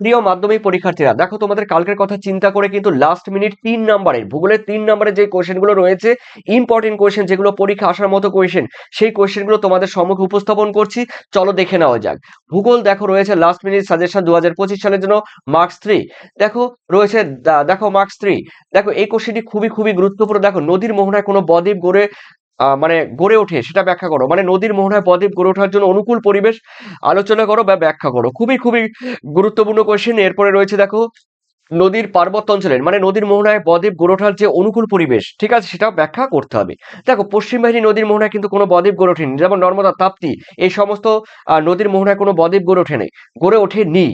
প্রিয় মাধ্যমিক পরীক্ষার্থীরা, দেখো তোমাদের কালকের কথা চিন্তা করে কিন্তু লাস্ট মিনিট তিন নাম্বারের ভূগোলের তিন নাম্বারের যে কোয়েশ্চেনগুলো রয়েছে ইম্পর্টেন্ট কোয়েশ্চেন যেগুলো পরীক্ষা আসার মতো কোয়েশ্চেন সেই কোয়েশ্চেনগুলো তোমাদের সম্মুখে উপস্থাপন করছি। চলো দেখে নেওয়া যাক। ভূগোল দেখো রয়েছে লাস্ট মিনিট সাজেশন দু হাজার পঁচিশ সালের জন্য মার্কস থ্রি দেখো, রয়েছে দেখো মার্কস থ্রি দেখো, এই কোশ্চেনটি খুবই খুবই গুরুত্বপূর্ণ। দেখো, নদীর মোহনায় কোনো বদ্বীপ গড়ে মানে গড়ে ওঠে, সেটা ব্যাখ্যা করো। মানে নদীর মোহনায় বদ্বীপ গড়ে ওঠার জন্য অনুকূল পরিবেশ আলোচনা করো বা ব্যাখ্যা করো। খুবই খুবই গুরুত্বপূর্ণ কোয়েশ্চেন এরপরে রয়েছে দেখো, নদীর পার্বত্য অঞ্চলের মানে নদীর মোহনায় বদ্বীপ গড়ে ওঠার যে অনুকূল পরিবেশ, ঠিক আছে সেটা ব্যাখ্যা করতে হবে। দেখো, পশ্চিম বাহিনী নদীর মোহনায় কিন্তু কোনো বদ্বীপ গড়ে ওঠেনি। যেমন নর্মদা তাপ্তি, এই সমস্ত নদীর মোহনায় কোনো বদ্বীপ গড়ে ওঠেনি গড়ে ওঠেনি।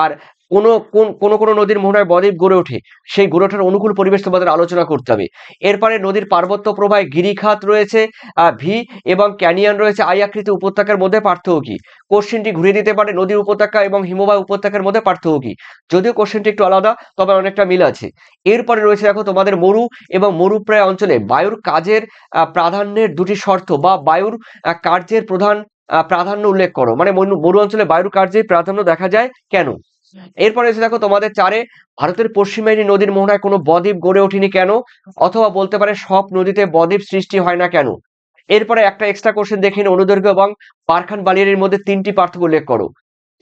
আর কোনো, কোন, কোনো কোনো নদীর মোহনায় বদ্বীপ গড়ে ওঠে, সেই গড়ে ওঠার অনুকূল পরিবেশ তোমাদের আলোচনা করতে হবে। এরপরে নদীর পার্বত্য প্রবাহে গিরিখাত রয়েছে ভি এবং ক্যানিয়ন রয়েছে, আই আকৃতি উপত্যকার মধ্যে পার্থক্য কি? কোশ্চেনটি ঘুরিয়ে দিতে পারে নদীর উপত্যকা এবং হিমবাহ উপত্যকার মধ্যে পার্থক্য কি? যদিও কোশ্চেনটি একটু আলাদা, তবে অনেকটা মিল আছে। এরপরে রয়েছে দেখো তোমাদের মরু এবং মরুপ্রায় অঞ্চলে বায়ুর কাজের প্রাধান্যের দুটি শর্ত বা বায়ুর কার্যের প্রধান প্রাধান্য উল্লেখ করো। মানে মরু অঞ্চলে বায়ুর কার্যের প্রাধান্য দেখা যায় কেন? এরপরে এসে দেখো তোমাদের চারে ভারতের পশ্চিমাইনী নদীর মোহনায় কোনো বদ্বীপ গড়ে ওঠেনি কেন? অথবা বলতে পারে সব নদীতে বদ্বীপ সৃষ্টি হয় না কেন? এরপরে একটা এক্সট্রা কোশ্চেন দেখে নিন অনুদৈর্ঘ্য এবং পারখান বালিয়ারির মধ্যে তিনটি পার্থক্য উল্লেখ করো।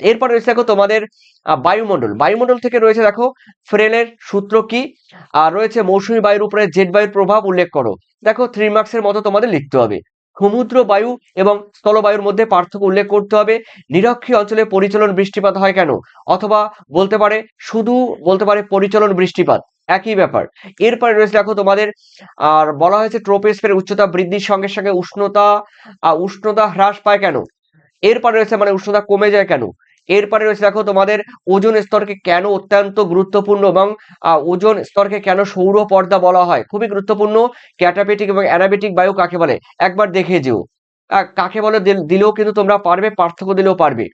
এরপরে রয়েছে দেখো তোমাদের বায়ুমণ্ডল। বায়ুমণ্ডল থেকে রয়েছে দেখো ফ্রেলের সূত্র কি? আর রয়েছে মৌসুমী বায়ুর উপরে জেট বায়ুর প্রভাব উল্লেখ করো। দেখো থ্রি মার্কসের মতো তোমাদের লিখতে হবে। সমুদ্র বায়ু এবং স্থলবায়ুর মধ্যে পার্থক্য উল্লেখ করতে হবে। নিরক্ষীয় অঞ্চলে পরিচলন বৃষ্টিপাত হয় কেন? অথবা বলতে পারে, শুধু বলতে পারে পরিচলন বৃষ্টিপাত। একই ব্যাপার। এরপরে রয়েছে, দেখো তোমাদের, আর বলা হয়েছে ট্রোপেসফের উচ্চতা বৃদ্ধির সঙ্গে সঙ্গে উষ্ণতা উষ্ণতা হ্রাস পায় কেন? এরপরে রয়েছে মানে উষ্ণতা কমে যায় কেন? এরপরে রয়েছে দেখো তোমাদের ওজন স্তরকে কেন অত্যন্ত গুরুত্বপূর্ণ এবং ওজন স্তরকে কেন সৌর পর্দা বলা হয়? খুবই গুরুত্বপূর্ণ। ক্যাটাবেটিক এবং অ্যানাবেটিক বায়ু কাকে বলে? একবার দেখে যেও। কাকে বলে দিলেও কিন্তু তোমরা পারবে, পার্থক্য দিলেও পারবে।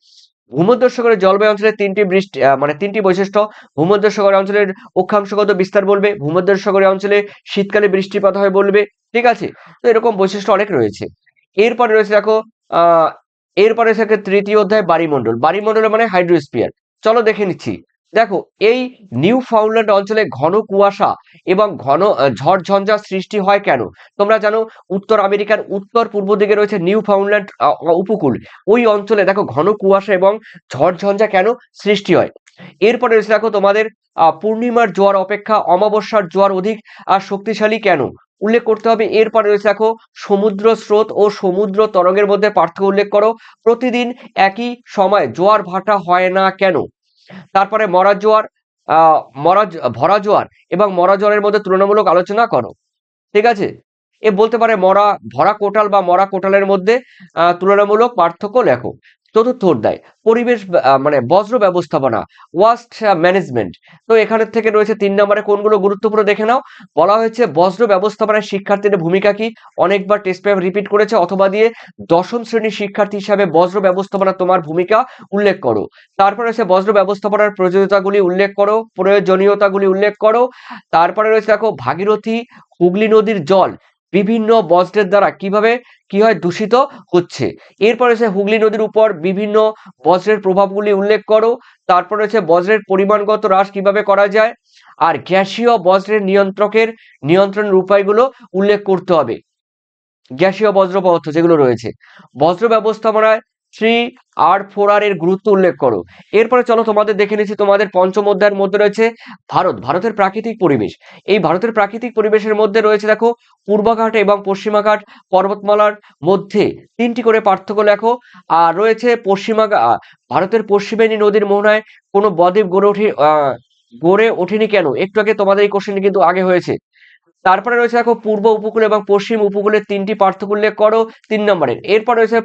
ভূমধ্যসাগরের জলবায়ু অঞ্চলের তিনটি বৃষ্টি মানে তিনটি বৈশিষ্ট্য। ভূমধ্যসাগর অঞ্চলের অক্ষাংশগত বিস্তার বলবে, ভূমধ্যসাগরীয় অঞ্চলে শীতকালে বৃষ্টিপাত হয় বলবে। ঠিক আছে? তো এরকম বৈশিষ্ট্য অনেক রয়েছে। এরপরে রয়েছে দেখো এরপরে থাকে তৃতীয় অধ্যায় বাড়িমণ্ডল বাড়িমণ্ডল মানে হাইড্রোস্পিয়ার চলো দেখে নিচ্ছি। দেখো এই নিউ ফাউন্ডল্যান্ড অঞ্চলে ঘন কুয়াশা এবং ঘন আহ, ঝড় ঝঞ্ঝা সৃষ্টি হয় কেন? তোমরা জানো উত্তর আমেরিকার উত্তর পূর্ব দিকে রয়েছে নিউ ফাউন্ডল্যান্ড উপকূল। ওই অঞ্চলে দেখো ঘন কুয়াশা এবং ঝড় ঝঞ্ঝা কেন সৃষ্টি হয়? এরপরে রয়েছে দেখো তোমাদের পূর্ণিমার জোয়ার অপেক্ষা অমাবস্যার জোয়ার অধিক আর শক্তিশালী কেন? উল্লেখ করতে হবে। এরপরে রয়েছে দেখো, সমুদ্র স্রোত ও সমুদ্র তরঙ্গের মধ্যে পার্থক্য উল্লেখ করো। প্রতিদিন একই সময় জোয়ার ভাটা হয় না কেন? তারপরে মরা জোয়ার মরা ভরা জোয়ার এবং মরা জোয়ারের মধ্যে তুলনামূলক আলোচনা করো। ঠিক আছে? এ বলতে পারে মরা, ভরা কোটাল বা মরা কোটালের মধ্যে তুলনামূলক পার্থক্য লেখো। চতুর্থ অধ্যায়, পরিবেশ মানে বজ্র ব্যবস্থাপনা ওয়াস্ট ম্যানেজমেন্ট তো এখানে থেকে রয়েছে তিন নম্বরে কোনগুলো গুরুত্বপূর্ণ দেখে নাও। বলা হয়েছে বজ্র ব্যবস্থাপনায় শিক্ষার্থীদের ভূমিকা কি? অনেকবার টেস্ট পেপার রিপিট করেছে, অথবা দিয়ে দশম শ্রেণির শিক্ষার্থী হিসাবে বজ্র ব্যবস্থাপনা তোমার ভূমিকা উল্লেখ করো। তারপরে রয়েছে বজ্র ব্যবস্থাপনার প্রয়োজনীয়তাগুলি উল্লেখ করো, প্রয়োজনীয়তাগুলি উল্লেখ করো। তারপরে রয়েছে দেখো ভাগীরথী হুগলি নদীর জল বিভিন্ন বজ্রের দ্বারা কীভাবে কি হয় দূষিত হচ্ছে। এরপর রয়েছে হুগলি নদীর উপর বিভিন্ন বজ্রের প্রভাবগুলি উল্লেখ করো। তারপর রয়েছে বজ্রের পরিমাণগত হ্রাস কীভাবে করা যায়? আর গ্যাসীয় বজ্রের নিয়ন্ত্রকের নিয়ন্ত্রণের উপায়গুলো উল্লেখ করতে হবে। গ্যাসীয় বজ্র পদার্থ যেগুলো রয়েছে, বজ্র ব্যবস্থাপনায় থ্রি আর ফোর আর এর গুরুত্ব উল্লেখ করো। এরপরে চলো তোমাদের দেখে নিচ্ছি তোমাদের পঞ্চম অধ্যায়ের মধ্যে রয়েছে ভারত, ভারতের প্রাকৃতিক পরিবেশ। এই ভারতের প্রাকৃতিক পরিবেশের মধ্যে রয়েছে দেখো পূর্বাঘাট এবং পশ্চিমাঘাট পর্বতমালার মধ্যে। তিনটি করে পার্থক্য লেখো। আর রয়েছে পশ্চিমা ভারতের পশ্চিমেনী নদীর মোহনায় কোনো বদ্বীপ গড়ে ওঠে গড়ে ওঠেনি কেন? একটু আগে তোমাদের এই কোশ্চেন কিন্তু আগে হয়েছে। তারপরে রয়েছে দেখো পূর্ব উপকূল এবং পশ্চিম উপকূলের তিনটি পার্থক্য উল্লেখ করো, তিন নম্বরের এরপর রয়েছে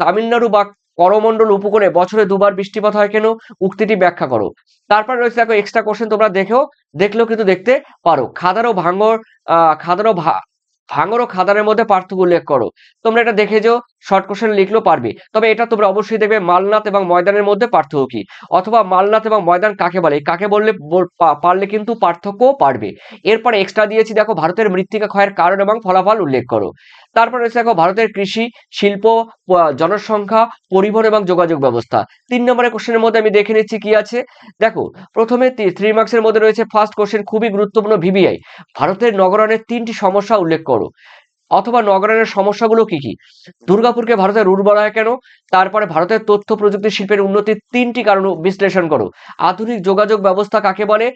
তামিলনাড়ু বা করমন্ডল উপকূলে বছরে দুবার বৃষ্টিপাত হয় কেন? উক্তিটি ব্যাখ্যা করো। তারপরে রয়েছে দেখো এক্সট্রা কোশ্চেন তোমরা দেখেও, দেখলেও কিন্তু দেখতে পারো। খাদার ও ভাঙর আহ খাদারও ভা ভাঙর ও খাদারের মধ্যে পার্থক্য উল্লেখ করো। তোমরা এটা দেখে শর্ট কোশ্চেন লিখলেও পারবে। তবে এটা তোমরা অবশ্যই দেখবে মালনাথ এবং ময়দানের মধ্যে পার্থক্য কি? অথবা মালনাথ এবং ময়দান কাকে বলে? কাকে বললে পারলে কিন্তু পার্থক্যও পারবে। এরপরে এক্সট্রা দিয়েছি, দেখো ভারতের মৃত্তিকা ক্ষয়ের কারণ এবং ফলাফল উল্লেখ করো। তারপর রয়েছে, দেখো ভারতের কৃষি, শিল্প জনসংখ্যা, পরিবহন এবং যোগাযোগ ব্যবস্থা। তিন নম্বরের কোশ্চেনের মধ্যে আমি দেখে নিচ্ছি কি আছে? দেখো, প্রথমে থ্রি মার্কসের মধ্যে রয়েছে ফার্স্ট কোশ্চেন খুবই গুরুত্বপূর্ণ ভিবিআই ভারতের নগরায়নের তিনটি সমস্যা উল্লেখ করো। অথবা নগরায়নের সমস্যাগুলো কি কি? দুর্গাপুরকে ভারতের বলা হয় কেন? তারপরে ভারতের তথ্য প্রযুক্তি শিল্পের উন্নতির তিনটি কারণ বিশ্লেষণ করো। আধুনিক যোগাযোগ ব্যবস্থা কাকে বলে?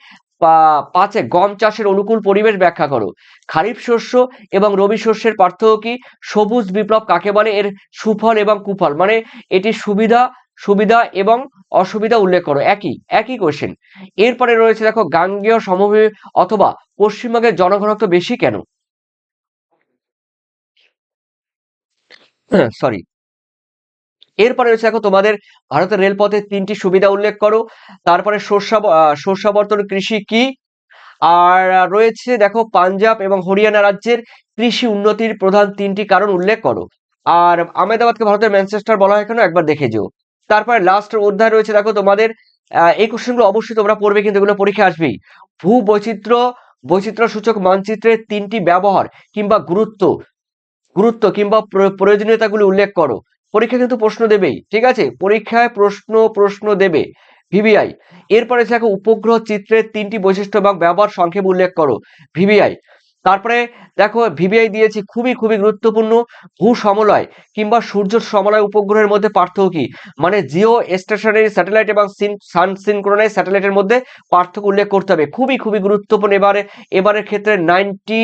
পাঁচে গম চাষের অনুকূল পরিবেশ ব্যাখ্যা করো। খারিফ শস্য এবং রবি শস্যের পার্থক্য কি? সবুজ বিপ্লব কাকে বলে? এর সুফল এবং কুফল। মানে এটি সুবিধা সুবিধা এবং অসুবিধা উল্লেখ করো। একই একই কোশ্চেন এরপরে রয়েছে দেখো, গাঙ্গেয় সমভূমি অথবা পশ্চিমবঙ্গের জনঘনত্ব বেশি কেন? সরি এরপরে রয়েছে দেখো তোমাদের ভারতের রেলপথে তিনটি সুবিধা উল্লেখ করো। তারপরে শস্যাবর্তন কৃষি কি? আর রয়েছে দেখো পাঞ্জাব এবং হরিয়ানা রাজ্যের কৃষি উন্নতির প্রধান তিনটি কারণ উল্লেখ করো। আর আহমেদাবাদকে ভারতের ম্যানচেস্টার বলা হয় কেন একবার দেখে যেও। তারপরে লাস্ট অধ্যায় রয়েছে দেখো তোমাদের এই কোশ্চেনগুলো অবশ্যই তোমরা পড়বে কিন্তু এগুলো পরীক্ষা আসবেই। ভূ বৈচিত্র্য বৈচিত্র্য সূচক মানচিত্রের তিনটি ব্যবহার কিংবা গুরুত্ব গুরুত্ব কিংবা প্র- প্রয়োজনীয়তাগুলি উল্লেখ করো। পরীক্ষা কিন্তু প্রশ্ন দেবেই, ঠিক আছে? পরীক্ষায় প্রশ্ন প্রশ্ন দেবে। ভিভিআই, এরপরে দেখো উপগ্রহ চিত্রের তিনটি বৈশিষ্ট্য এবং ব্যবহার সংক্ষেপ উল্লেখ করো। ভিভিআই, তারপরে দেখো ভিবিআই দিয়েছি খুবই খুবই গুরুত্বপূর্ণ ভূ সমলয় কিংবা সূর্য সমলয় উপগ্রহের মধ্যে পার্থক্য কি? মানে জিও স্টেশনারি স্যাটেলাইট এবং সান সিনক্রোনাইজ স্যাটেলাইটের মধ্যে পার্থক্য উল্লেখ করতে হবে। খুবই খুবই গুরুত্বপূর্ণ। এবারে, এবারের ক্ষেত্রে নাইনটি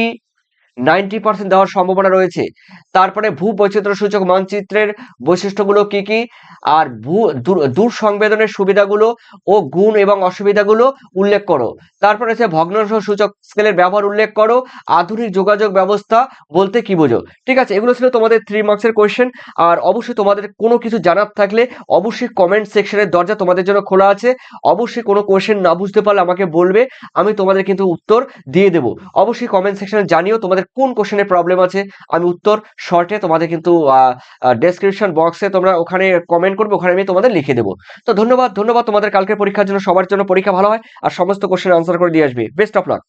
নাইনটি পার্সেন্ট দেওয়ার সম্ভাবনা রয়েছে। তারপরে ভূ বৈচিত্র্য সূচক মানচিত্রের বৈশিষ্ট্যগুলো কি কি? আর ভূ দূর- সংবেদনের সুবিধাগুলো ও গুণ এবং অসুবিধাগুলো উল্লেখ করো। তারপরে আছে ভগ্নাংশ সূচক স্কেলের ব্যবহার উল্লেখ করো। আধুনিক যোগাযোগ ব্যবস্থা বলতে কি বোঝো? ঠিক আছে, এগুলো ছিল তোমাদের থ্রি মার্কসের কোয়েশ্চেন আর অবশ্যই তোমাদের কোনো কিছু জানার থাকলে অবশ্যই কমেন্ট সেকশনের দরজা তোমাদের জন্য খোলা আছে। অবশ্যই কোনো কোয়েশ্চেন না বুঝতে পারলে আমাকে বলবে, আমি তোমাদের কিন্তু উত্তর দিয়ে দেবো। অবশ্যই কমেন্ট সেকশনে জানিও তোমাদের কোন কোশ্চেনের প্রবলেম আছে, আমি উত্তর শর্টে তোমাদের কিন্তু ডেসক্রিপশন বক্সে তোমরা ওখানে কমেন্ট করবে, ওখানে আমি তোমাদের লিখে দেবো। তো ধন্যবাদ ধন্যবাদ তোমাদের কালকের পরীক্ষার জন্য, সবার জন্য পরীক্ষা ভালো হয়, আর সমস্ত কোশ্চেন আনসার করে দিয়ে আসবে। Best of luck